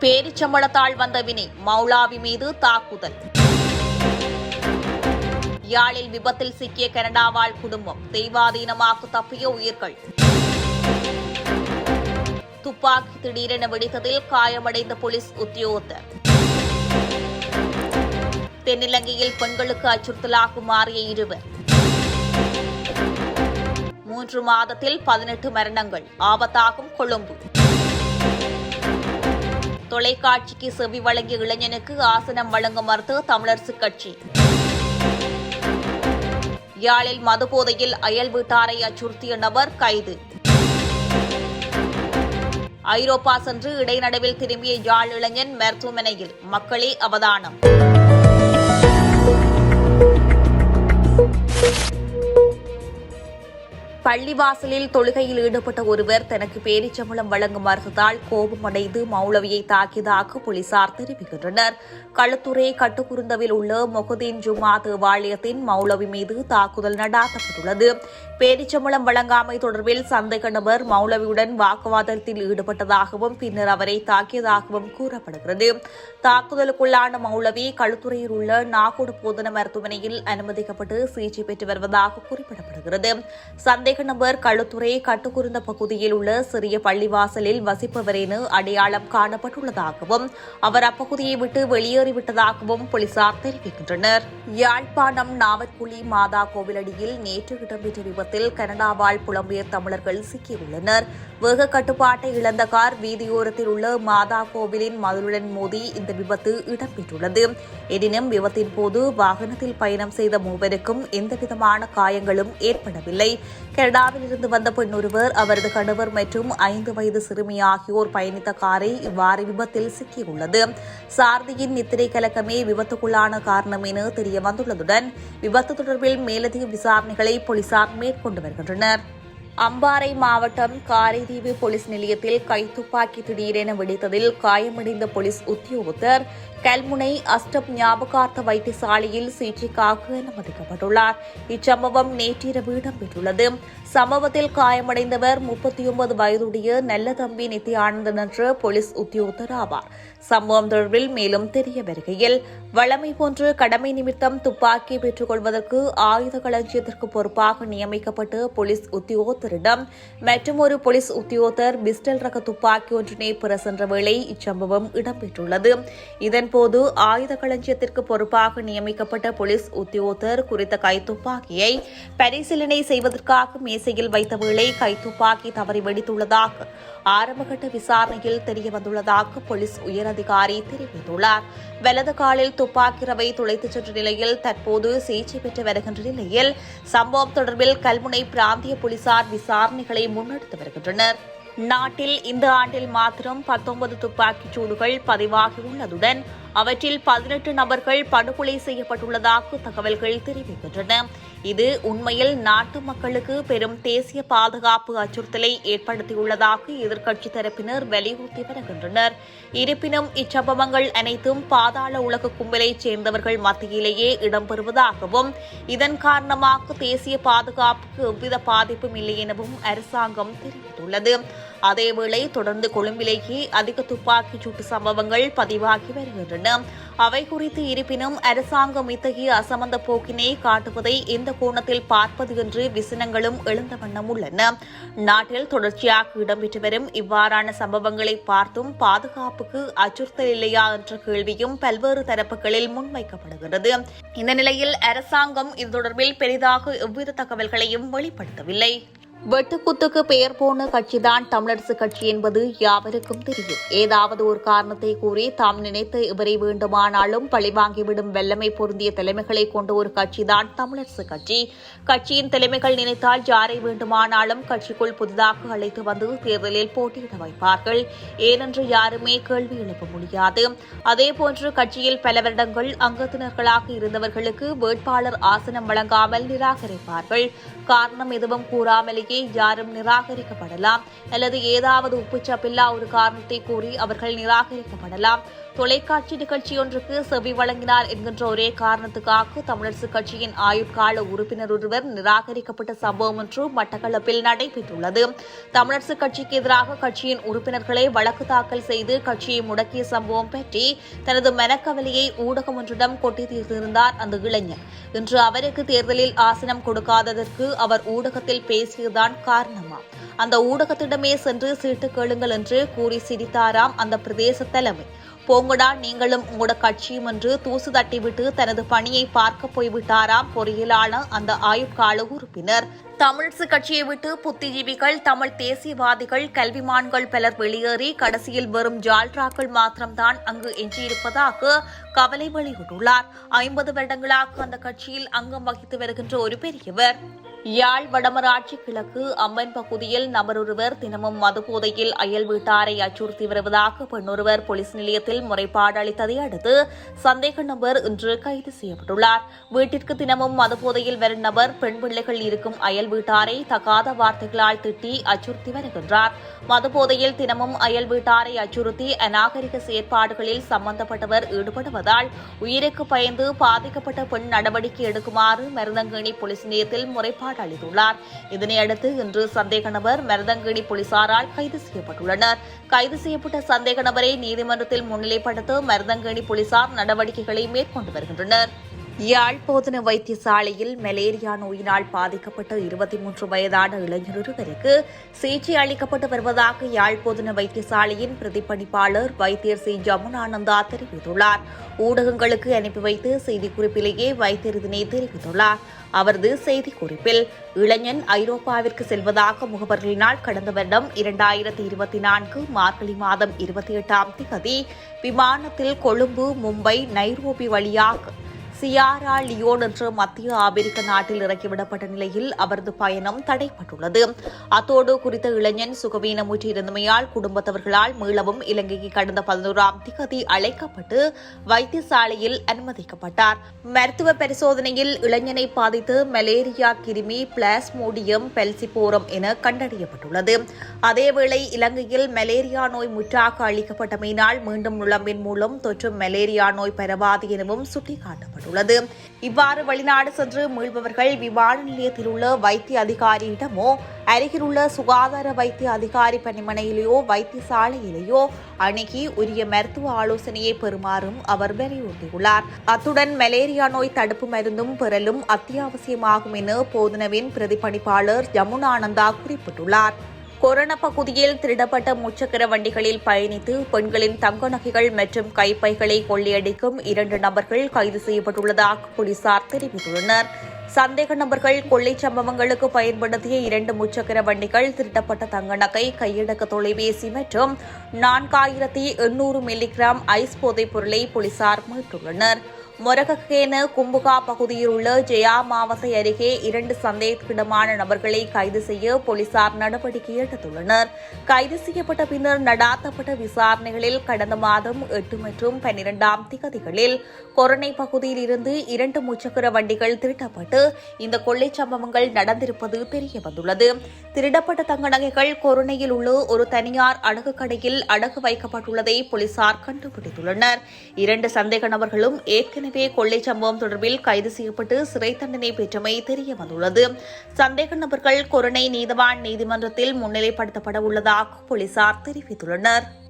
பேரிச்சம்பளத்தால் வந்த வினை மௌலாவி மீது தாக்குதல். யாழில் விபத்தில் சிக்கிய கனடா வாழ் குடும்பம் தெய்வாதீனமாக்கு தப்பிய உயிர்கள். துப்பாக்கி திடீரென வெடித்ததில் காயமடைந்த போலீஸ் உத்தியோகத்தர். தென்னிலங்கையில் பெண்களுக்கு அச்சுறுத்தலாக மாறிய இருவர். மூன்று மாதத்தில் பதினெட்டு மரணங்கள் ஆபத்தாகும் கொழும்பு. தொலைக்காட்சிக்கு செவி வழங்கிய இளைஞனுக்கு ஆசனம் வழங்க மறுத்து தமிழரசு கட்சி. யாழில் மதுபோதையில் அயல் வீட்டாரை அச்சுறுத்திய நபர் கைது. ஐரோப்பா சென்று இடைநடுவில் திரும்பிய யாழ் இளைஞன் மருத்துவமனையில் மக்களே அவதானம். பள்ளிவாசலில் தொழுகையில் ஈடுபட்ட ஒருவர் தனக்கு பேரிச்சம்பளம் வழங்க மறுத்ததால் கோபமடைந்து மௌலவியை தாக்கியதாக போலீசார் தெரிவிக்கின்றனர். களுத்துறை கட்டுக்குருந்தவில் உள்ள மொஹதீன் ஜுமா தேவாலயத்தின் மௌலவி மீது தாக்குதல் நடாத்தப்பட்டுள்ளது. பேரிச்சம்பளம் வழங்காமை தொடர்பில் சந்தேக நபர் மௌலவியுடன் வாக்குவாதத்தில் ஈடுபட்டதாகவும் பின்னர் அவரை தாக்கியதாகவும் கூறப்படுகிறது. தாக்குதலுக்குள்ளான மௌலவி களுத்துறையில் உள்ள நாகோடு போதன மருத்துவமனையில் அனுமதிக்கப்பட்டு சிகிச்சை பெற்று வருவதாக குறிப்பிடப்படுகிறது. சந்தேக நபர் களுத்துறை கட்டுக்குருந்த பகுதியில் உள்ள சிறிய பள்ளிவாசலில் வசிப்பவர் என அடையாளம் காணப்பட்டுள்ளதாகவும் அவர் அப்பகுதியை விட்டு வெளியேறிவிட்டதாகவும் போலீசார் தெரிவிக்கின்றனர். யாழ்ப்பாணம் நாவற்குழி மாதா கோவிலடியில் நேற்று இடம்பெற்ற விபத்தில் கனடாவால் புலம்பெயர் தமிழர்கள் சிக்கியுள்ளனர். வேக கட்டுப்பாட்டை இழந்த கார் வீதியோரத்தில் உள்ள மாதா கோவிலின் மதுளுடன் மோதி இந்த விபத்து இடம்பெற்றுள்ளது. எனினும் விபத்தின் போது வாகனத்தில் பயணம் செய்த மூவருக்கும் எந்தவிதமான காயங்களும் ஏற்படவில்லை. கனடா இருந்து வந்த பெண் ஒருவர் அவரது கணவர் மற்றும் ஐந்து வயது சிறுமி ஆகியோர் பயணித்த காரை இவ்வாறு விபத்தில் சிக்கியுள்ளது. சாரதியின் நித்திரை கலக்கமே விபத்துக்குள்ளான காரணம் என தெரிய வந்துள்ளதுடன் விபத்து தொடர்பில் மேலதிக விசாரணைகளை போலீசார் மேற்கொண்டு வருகின்றனர். அம்பாறை மாவட்டம் காரைதீவு போலீஸ் நிலையத்தில் கைத்துப்பாக்கி திடீரென வெடித்ததில் காயமடைந்த போலீஸ் உத்தியோகத்தர் கல்முனை அஸ்டப் ஞாபகார்த்த வைத்தியசாலையில் சிகிச்சைக்காக அனுமதிக்கப்பட்டுள்ளார். இச்சம்பவம் நேற்றிரவு இடம்பெற்றுள்ளது. சம்பவத்தில் காயமடைந்தவர் முப்பத்தி ஒன்பது வயதுடைய நல்லதம்பி நித்யானந்தன் என்ற போலீஸ் உத்தியோகத்தர் ஆவார் சம்பவம் தொடர்பில் மேலும் தெரிய வருகையில் வளமை போன்று கடமை நிமித்தம் துப்பாக்கி பெற்றுக் கொள்வதற்கு ஆயுத களஞ்சியத்திற்கு பொறுப்பாக நியமிக்கப்பட்ட போலீஸ் உத்தியோகத்தரிடம் மற்றும் ஒரு போலீஸ் உத்தியோகத்தர் பிஸ்டல் ரக துப்பாக்கி ஒன்றினை பெற சென்ற வேளை இச்சம்பவம் இடம்பெற்றுள்ளது. இதன் இதன்போது ஆயுத களஞ்சியத்திற்கு பொறுப்பாக நியமிக்கப்பட்ட போலீஸ் உத்தியோகத்தர் குறித்த கைத்துப்பாக்கியை பரிசீலனை செய்வதற்காக மேசையில் வைத்த வேளை கைத்துப்பாக்கி தவறி வெடித்துள்ளதாக ஆரம்பகட்ட விசாரணையில் தெரிய வந்துள்ளதாக போலீஸ் உயரதிகாரி தெரிவித்துள்ளார். வலது காலில் துப்பாக்கி ரவை துளைத்துச் சென்ற நிலையில் தற்போது சிகிச்சை பெற்று வருகின்ற நிலையில் சம்பவம் தொடர்பில் கல்முனை பிராந்திய போலீசார் விசாரணைகளை முன்னெடுத்து வருகின்றனர். நாட்டில் இந்த ஆண்டில் மாத்திரம் பத்தொன்பது துப்பாக்கிச் சூடுகள் பதிவாகியுள்ளதுடன் அவற்றில் பதினெட்டு நபர்கள் படுகொலை செய்யப்பட்டுள்ளதாக தகவல்கள் தெரிவிக்கின்றன. இது உண்மையில் நாட்டு மக்களுக்கு பெரும் தேசிய பாதுகாப்பு அச்சுறுத்தலை ஏற்படுத்தியுள்ளதாக எதிர்க்கட்சி தரப்பினர் வலியுறுத்தி வருகின்றனர். இருப்பினும் இச்சம்பவங்கள் அனைத்தும் பாதாள உலக கும்பலைச் சேர்ந்தவர்கள் மத்தியிலேயே இடம்பெறுவதாகவும் இதன் காரணமாக தேசிய பாதுகாப்புக்கு எவ்வித பாதிப்பும் இல்லை எனவும் அரசாங்கம் தெரிவித்துள்ளது. அதேவேளை தொடர்ந்து கொழும்பிலேயே அதிக துப்பாக்கிச் சூட்டு சம்பவங்கள் பதிவாகி வருகின்றன. அவை குறித்து இருப்பினும் அரசாங்கம் இத்தகைய அசமந்த போக்கினை காட்டுவதை எந்த கோணத்தில் பார்ப்பது என்று விசனங்களும் எழுந்த வண்ணம் உள்ளன. நாட்டில் தொடர்ச்சியாக இடம்பெற்று வரும் இவ்வாறான சம்பவங்களை பார்த்தும் பாதுகாப்புக்கு அச்சுறுத்தல் இல்லையா என்ற கேள்வியும் பல்வேறு தரப்புகளில் முன்வைக்கப்படுகிறது இந்த நிலையில் அரசாங்கம் இது தொடர்பில் பெரிதாக எவ்வித தகவல்களையும் வெளிப்படுத்தவில்லை. வெட்டுக்குத்துக்கு பெயர் போன கட்சிதான் தமிழரசு கட்சி என்பது யாவருக்கும் தெரியும். ஏதாவது ஒரு காரணத்தை கூறி தாம் நினைத்த இவரை வேண்டுமானாலும் பழிவாங்கிவிடும் வெள்ளமை பொருந்திய தலைமைகளை கொண்ட ஒரு கட்சிதான் தமிழரசு கட்சி. கட்சியின் தலைமைகள் நினைத்தால் யாரை வேண்டுமானாலும் கட்சிக்குள் புதிதாக அழைத்து வந்து தேர்தலில் போட்டியிட வைப்பார்கள். ஏனென்று யாருமே கேள்வி எழுப்ப முடியாது. அதேபோன்று கட்சியில் பல வருடங்கள் அங்கத்தினர்களாக இருந்தவர்களுக்கு வேட்பாளர் ஆசனம் வழங்காமல் நிராகரிப்பார்கள். காரணம் எதுவும் கூறாமலேயே யாரும் நிராகரிக்கப்படலாம். அல்லது ஏதாவது உப்புச்சப்பில்லா ஒரு காரணத்தை கூறி அவர்கள் நிராகரிக்கப்படலாம். தொலைக்காட்சி நிகழ்ச்சியொன்றுக்கு செவி வழங்கினார் என்கின்ற ஒரே காரணத்துக்காக தமிழரசுக் கட்சியின் ஆயுட்கால உறுப்பினர் ஒருவர் நிராகரிக்கப்பட்ட சம்பவம் ஒன்று மட்டக்களப்பில் நடைபெற்றுள்ளது. தமிழரசுக் கட்சிக்கு எதிராக கட்சியின் உறுப்பினர்களை வழக்கு தாக்கல் செய்து கட்சியை முடக்கிய சம்பவம் பற்றி தனது மனக்கவலையை ஊடகம் ஒன்றிடம் கொட்டி தீர்த்திருந்தார் அந்த இளைஞர். இன்று அவருக்கு தேர்தலில் ஆசனம் கொடுக்காததற்கு அவர் ஊடகத்தில் பேசியதுதான் காரணமா? அந்த ஊடகத்திடமே சென்று சீட்டு கேளுங்கள் என்று கூறி சிரித்தாராம் அந்த பிரதேச தலைமை. போங்கடா நீங்களும் உங்களோட கட்சியும் என்று தூசு தட்டிவிட்டு தனது பணியை பார்க்க போய்விட்டாராம் பொறியிலான அந்த ஆயுட்கால உறுப்பினர். தமிழ்சு கட்சியை விட்டு புத்திஜீவிகள் தமிழ் தேசியவாதிகள் கல்விமான்கள் பலர் வெளியேறி கடைசியில் வெறும் ஜால்ராக்கள் மாத்திரம்தான் அங்கு எஞ்சியிருப்பதாக கவலை வெளியிட்டுள்ளார். ஐம்பது வருடங்களாக அந்த கட்சியில் அங்கம் வகித்து வருகின்ற ஒரு பெரியவர். யாழ் வடமராட்சி கிழக்கு அம்மன் பகுதியில் நபரொருவர் தினமும் மதுபோதையில் அயல் வீட்டாரை அச்சுறுத்தி வருவதாக பெண்ணொருவர் போலீஸ் நிலையத்தில் முறைப்பாடு அளித்ததை அடுத்து சந்தேக நபர் இன்று கைது செய்யப்பட்டுள்ளார். வீட்டிற்கு தினமும் மதுபோதையில் வரும் நபர் பெண் பிள்ளைகள் இருக்கும் அயல் வீட்டாரை தகாத வார்த்தைகளால் திட்டி அச்சுறுத்தி வருகின்றார். மதுபோதையில் தினமும் அயல் வீட்டாரை அச்சுறுத்தி அநாகரிக செயற்பாடுகளில் சம்பந்தப்பட்டவர் ஈடுபடுவதால் உயிருக்கு பயந்து பாதிக்கப்பட்ட பெண் நடவடிக்கை எடுக்குமாறு மருதங்கேணி போலீஸ் நிலையத்தில் முறைப்பாடு அளித்துள்ளார். இதனையடுத்து இன்று சந்தேக நபர் மருதங்கேணி போலீசாரால் கைது செய்யப்பட்டுள்ளனர். கைது செய்யப்பட்ட சந்தேக நபரை நீதிமன்றத்தில் முன்னிலைப்படுத்த மருதங்கேணி போலீசார் நடவடிக்கைகளை மேற்கொண்டு வருகின்றனர். யாழ் போதன வைத்தியசாலையில் மலேரியா நோயினால் பாதிக்கப்பட்ட இருபத்தி மூன்று வயதான இளைஞர் ஒருவருக்கு சிகிச்சை அளிக்கப்பட்டு வருவதாக யாழ் போதன வைத்தியசாலையின் பிரதிப்பணிப்பாளர் வைத்தியர் சி. ஜமுனானந்தா தெரிவித்துள்ளார். ஊடகங்களுக்கு அனுப்பி வைத்து செய்திக்குறிப்பிலேயே வைத்தியர் இதனை தெரிவித்துள்ளார். அவரது செய்திக்குறிப்பில் இளைஞன் ஐரோப்பாவிற்கு செல்வதாக முகவர்களினால் கடந்த வருடம் இரண்டாயிரத்தி இருபத்தி நான்கு மார்கழி மாதம் இருபத்தி எட்டாம் தேதி விமானத்தில் கொழும்பு மும்பை நைரோபி வழியாக சியாரா லியோன் என்ற மத்திய ஆப்பிரிக்க நாட்டில் இறக்கிவிடப்பட்ட நிலையில் அவரது பயணம் தடைப்பட்டுள்ளது. அத்தோடு குறித்த இளைஞன் சுகவீனமுற்றிருந்தமையால் குடும்பத்தவர்களால் மீளவும் இலங்கைக்கு கடந்த பதினோராம் திகதி அழைக்கப்பட்டு வைத்தியசாலையில் அனுமதிக்கப்பட்டார். மருத்துவ பரிசோதனையில் இளைஞனை பாதித்து மலேரியா கிருமி பிளாஸ்மோடியம் பெல்சிபோரம் என கண்டறியப்பட்டுள்ளது. அதேவேளை இலங்கையில் மலேரியா நோய் முற்றாக அளிக்கப்பட்டமையினால் மீண்டும் நுழம்பின் மூலம் தொற்றும் மலேரியா நோய் பரவாது எனவும் சுட்டிக்காட்டப்பட்டுள்ளது இவ்வாறு வெளிநாடு சென்று மீள்பவர்கள் விமான நிலையத்தில் உள்ள வைத்திய அதிகாரியிடமோ அருகிலுள்ள சுகாதார வைத்திய அதிகாரி பணிமனையிலேயோ வைத்தியசாலையிலேயோ அணுகி உரிய மருத்துவ ஆலோசனையை பெறுமாறும் அவர் வலியுறுத்தியுள்ளார். அத்துடன் மலேரியா நோய் தடுப்பு மருந்தும் பெறலும் அத்தியாவசியமாகும் என போதனவின் பிரதிபலிப்பாளர் யமுனானந்தா குறிப்பிட்டுள்ளார். கொரோனா பகுதியில் திருடப்பட்ட முச்சக்கர வண்டிகளில் பயணித்து பெண்களின் தங்க நகைகள் மற்றும் கைப்பைகளை கொள்ளையடிக்கும் இரண்டு நபர்கள் கைது செய்யப்பட்டுள்ளதாக போலீசார் தெரிவித்துள்ளனர். சந்தேக நபர்கள் கொள்ளை சம்பவங்களுக்கு பயன்படுத்திய இரண்டு முச்சக்கர வண்டிகள் திருட்டப்பட்ட தங்க நகை கையடக்க தொலைபேசி மற்றும் நான்காயிரத்தி எண்ணூறு மில்லிகிராம் ஐஸ் போதைப் பொருளை போலீசார் மீட்டுள்ளனர். மொரகக்கேன கும்புகா பகுதியில் உள்ள ஜெயா மாவசை அருகே இரண்டு சந்தேகத்திடமான நபர்களை கைது செய்ய போலீசார் நடவடிக்கை எடுத்துள்ளனர். கைது செய்யப்பட்ட பின்னர் நடாத்தப்பட்ட விசாரணைகளில் கடந்த மாதம் எட்டு மற்றும் பன்னிரெண்டாம் திகதிகளில் கொரோனை பகுதியில் இருந்து இரண்டு முச்சக்கர வண்டிகள் திருட்டப்பட்டு இந்த கொள்ளை சம்பவங்கள் நடந்திருப்பது தெரியவந்துள்ளது. திருடப்பட்ட தங்க நகைகள் கொரோனையில் உள்ள ஒரு தனியார் அடகு கடையில் அடகு வைக்கப்பட்டுள்ளதை போலீசார் கண்டுபிடித்துள்ளனர். இரண்டு சந்தேக நபர்களும் ஏற்கனவே கொள்ளை சம்பவம் தொடர்பில் கைது செய்யப்பட்டு சிறை தண்டனை பெற்றமை தெரியவந்துள்ளது சந்தேக நபர்கள் கொரணை நீதவான் நீதிமன்றத்தில் முன்னிலைப்படுத்தப்பட உள்ளதாக போலீசார் தெரிவித்துள்ளனர்.